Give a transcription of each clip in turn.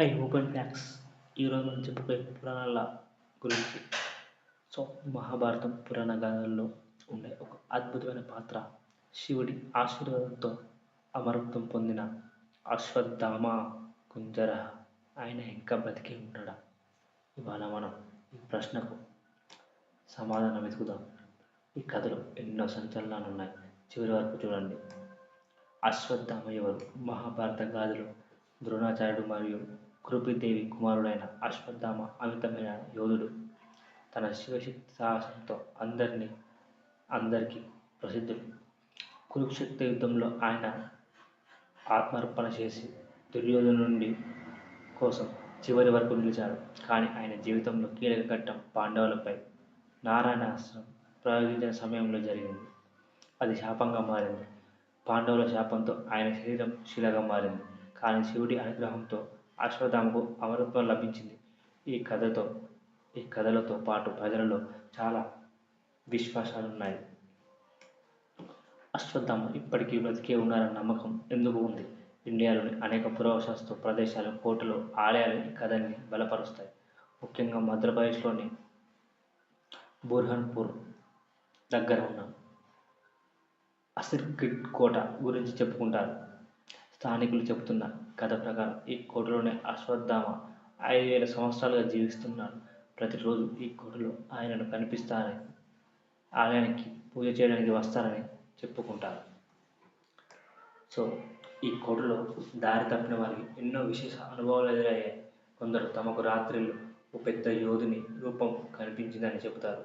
I open fax ఈరోజు మనం చెప్పుకునే పురాణాల గురించి. సో మహాభారతం పురాణ గాథల్లో ఉండే ఒక అద్భుతమైన పాత్ర శివుడి ఆశీర్వాదంతో అమరత్వం పొందిన అశ్వత్థామ కుంజర ఆయన ఇంకా బతికే ఉంటాడా ఇవాళ మనం ఈ ప్రశ్నకు సమాధానం వెతుకుదాం. ఈ కథలో ఎన్నో సంచలనాలు ఉన్నాయి. చివరి వరకు చూడండి. అశ్వత్థామ ఎవరు? మహాభారత గాథలో ద్రోణాచార్యుడు మరియు కృపిదేవి కుమారుడైన అశ్వత్థామ అమితమైన యోధుడు. తన శివశక్తి సాహసంతో అందరినీ అందరికీ ప్రసిద్ధుడు. కురుక్షేత్ర యుద్ధంలో ఆయన ఆత్మార్పణ చేసి దుర్యోధను నుండి కోసం చివరి వరకు నిలిచాడు. కానీ ఆయన జీవితంలో కీలక ఘట్టం పాండవులపై నారాయణాస్త్రం ప్రయోగించిన సమయంలో జరిగింది. అది శాపంగా మారింది. పాండవుల శాపంతో ఆయన శరీరం శిలగా మారింది. కానీ శివుడి అనుగ్రహంతో అశ్వత్థామకు అమరత్వం లభించింది. ఈ కథతో ఈ కథలతో పాటు ప్రజలలో చాలా విశ్వాసాలు ఉన్నాయి అశ్వత్థామ ఇప్పటికీ బ్రతికే ఉన్నారన్న నమ్మకం ఎందుకు ఉంది? ఇండియాలోని అనేక పురావస్తు ప్రదేశాలు కోటలు ఆలయాలు ఈ కథని బలపరుస్తాయి. ముఖ్యంగా మధ్యప్రదేశ్లోని బుర్హన్పూర్ దగ్గర ఉన్న అసిర్గిడ్ కోట గురించి చెప్పుకుంటారు. స్థానికులు చెబుతున్న కథ ప్రకారం ఈ కోటలోనే అశ్వత్థామ ఐదు వేల సంవత్సరాలుగా జీవిస్తున్నాడు ప్రతిరోజు ఈ కోటలో ఆయనను కనిపిస్తారని ఆలయానికి పూజ చేయడానికి వస్తారని చెప్పుకుంటారు. సో ఈ కోటలో దారి తప్పిన వారికి ఎన్నో విశేష అనుభవాలు ఎదురయ్యాయి. కొందరు తమకు రాత్రిలో ఓ పెద్ద యోధుని రూపం కనిపించిందని చెబుతారు.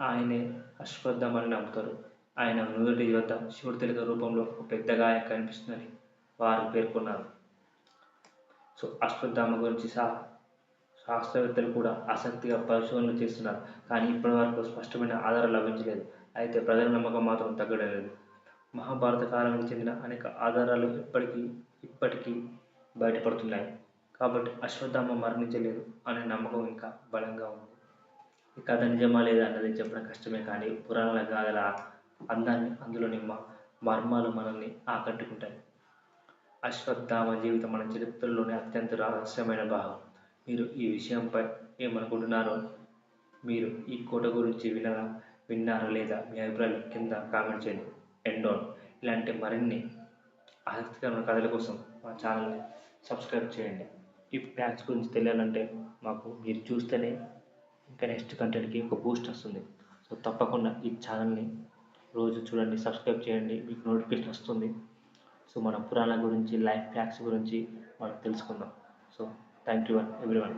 ఆయనే అశ్వత్థమని నమ్ముతారు. ఆయన నుదుటి యువత శివుడి రూపంలో ఒక పెద్ద గాయం కనిపిస్తుందని వారు పేర్కొన్నారు. సో అశ్వత్థామ గురించి సా శాస్త్రవేత్తలు కూడా ఆసక్తిగా పరిశోధనలు చేస్తున్నారు. కానీ ఇప్పటి వరకు స్పష్టమైన ఆధారం లభించలేదు. అయితే ప్రజల నమ్మకం మాత్రం తగ్గడం లేదు. మహాభారత కాలానికి చెందిన అనేక ఆధారాలు ఇప్పటికీ ఇప్పటికీ బయటపడుతున్నాయి. కాబట్టి అశ్వత్థామ మరణించలేదు అనే నమ్మకం ఇంకా బలంగా ఉంది. ఈ కథ నిజమా లేదా అన్నది చెప్పడం కష్టమే కానీ పురాణాల గాథల అందాన్ని అందులోని మర్మాలు మనల్ని ఆకట్టుకుంటాయి. అశ్వత్థామ జీవితం మన చరిత్రలోనే అత్యంత రహస్యమైన భాగం. మీరు ఈ విషయంపై ఏమనుకుంటున్నారో మీరు ఈ కోట గురించి వినరా విన్నారా లేదా మీ అభిప్రాయాలు కింద కామెంట్ చేయండి. ఎండోన్ ఇలాంటి మరిన్ని ఆసక్తికరమైన కథల కోసం మా ఛానల్ని సబ్స్క్రైబ్ చేయండి. ఈ ప్యాక్స్ గురించి తెలియాలంటే మాకు మీరు చూస్తేనే ఇంకా నెక్స్ట్ కంటెంట్కి ఒక బూస్ట్ వస్తుంది. సో తప్పకుండా ఈ ఛానల్ని రోజు చూడండి సబ్స్క్రైబ్ చేయండి మీకు నోటిఫికేషన్ వస్తుంది. సో మన పురాణ గురించి లైఫ్ ఫ్యాక్ట్స్ గురించి మనం తెలుసుకుందాం. So thank you everyone